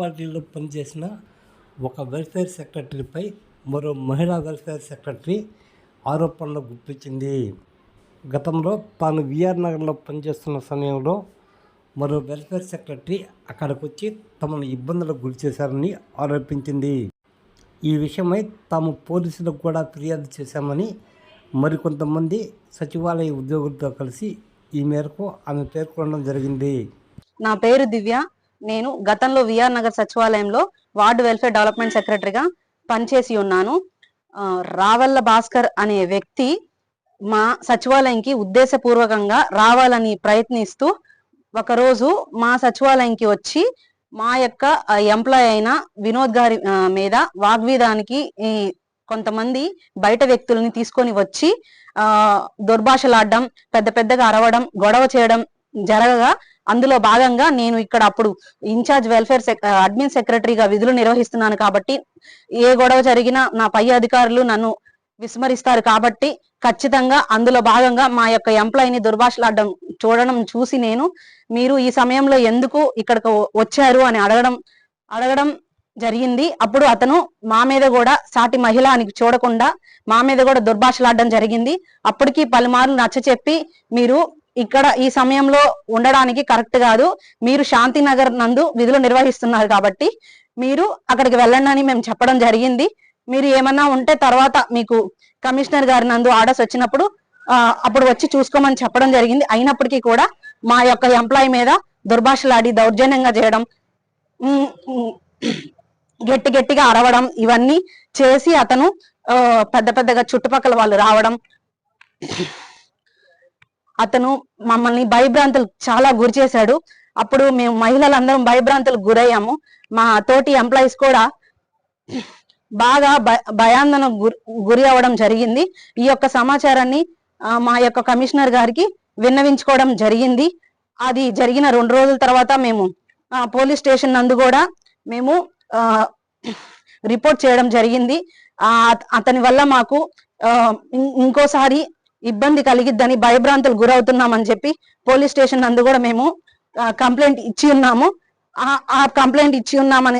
మున్సిపాలిటీలో పనిచేసిన ఒక వెల్ఫేర్ సెక్రటరీపై మరో మహిళా వెల్ఫేర్ సెక్రటరీ ఆరోపణలు గుర్తించింది గతంలో తాను విఆర్ నగర్లో పనిచేస్తున్న సమయంలో మరో వెల్ఫేర్ సెక్రటరీ అక్కడికి వచ్చి తమను ఇబ్బందులకు గురి చేశారని ఆరోపించింది. ఈ విషయమై తాము పోలీసులకు కూడా ఫిర్యాదు చేశామని మరికొంతమంది సచివాలయ ఉద్యోగులతో కలిసి ఈ మేరకు ఆమె పేర్కొనడం జరిగింది. నా పేరు దివ్య. నేను గతంలో విఆర్ నగర్ సచివాలయంలో వార్డు వెల్ఫేర్ డెవలప్మెంట్ సెక్రటరీగా పనిచేసి ఉన్నాను. రావల్ల భాస్కర్ అనే వ్యక్తి మా సచివాలయంకి ఉద్దేశపూర్వకంగా రావాలని ప్రయత్నిస్తూ ఒకరోజు మా సచివాలయంకి వచ్చి మా యొక్క ఎంప్లాయ్ అయిన వినోద్ గారి మీద వాగ్వీదానికి ఈ కొంతమంది బయట వ్యక్తుల్ని తీసుకొని వచ్చి ఆ దుర్భాషలాడడం పెద్ద పెద్దగా అరవడం గొడవ చేయడం జరగగా అందులో భాగంగా నేను ఇక్కడ అప్పుడు ఇన్ఛార్జ్ వెల్ఫేర్ అడ్మిన్ సెక్రటరీగా విధులు నిర్వహిస్తున్నాను కాబట్టి ఏ గొడవ జరిగినా నా పై అధికారులు నన్ను విస్మరిస్తారు కాబట్టి ఖచ్చితంగా అందులో భాగంగా మా యొక్క ఎంప్లాయీని దుర్భాషలాడడం చూడడం చూసి నేను మీరు ఈ సమయంలో ఎందుకు ఇక్కడికి వచ్చారు అని అడగడం అడగడం జరిగింది. అప్పుడు అతను మా మీద కూడా సాటి మహిళ అని చూడకుండా మా మీద కూడా దుర్భాషలాడడం జరిగింది. అప్పటికి పలుమార్లు నచ్చ చెప్పి మీరు ఇక్కడ ఈ సమయంలో ఉండడానికి కరెక్ట్ కాదు. మీరు శాంతి నగర్ నందు విధులు నిర్వహిస్తున్నారు కాబట్టి మీరు అక్కడికి వెళ్ళండి అని మేము చెప్పడం జరిగింది. మీరు ఏమన్నా ఉంటే తర్వాత మీకు కమిషనర్ గారి నందు ఆర్డర్స్ వచ్చినప్పుడు అప్పుడు వచ్చి చూసుకోమని చెప్పడం జరిగింది. అయినప్పటికీ కూడా మా యొక్క ఎంప్లాయ్ మీద దుర్భాషలాడి దౌర్జన్యంగా చేయడం గట్టి గట్టిగా అరవడం ఇవన్నీ చేసి అతను పెద్ద పెద్దగా చుట్టుపక్కల వాళ్ళు రావడం అతను మమ్మల్ని భయభ్రాంతులు చాలా గురి చేశాడు. అప్పుడు మేము మహిళలందరం భయభ్రాంతులకు గురయ్యాము. మా తోటి ఎంప్లాయీస్ కూడా బాగా భయాందన గురి గురి అవ్వడం జరిగింది. ఈ యొక్క సమాచారాన్ని మా యొక్క కమిషనర్ గారికి విన్నవించుకోవడం జరిగింది. అది జరిగిన రెండు రోజుల తర్వాత మేము పోలీస్ స్టేషన్ నందు కూడా మేము రిపోర్ట్ చేయడం జరిగింది. అతని వల్ల మాకు ఇంకోసారి ఇబ్బంది కలిగిద్దని భయభ్రాంతులు గురవుతున్నామని చెప్పి పోలీస్ స్టేషన్ నందు కూడా మేము కంప్లైంట్ ఇచ్చి ఉన్నాము. ఆ- ఆ కంప్లైంట్ ఇచ్చి ఉన్నామని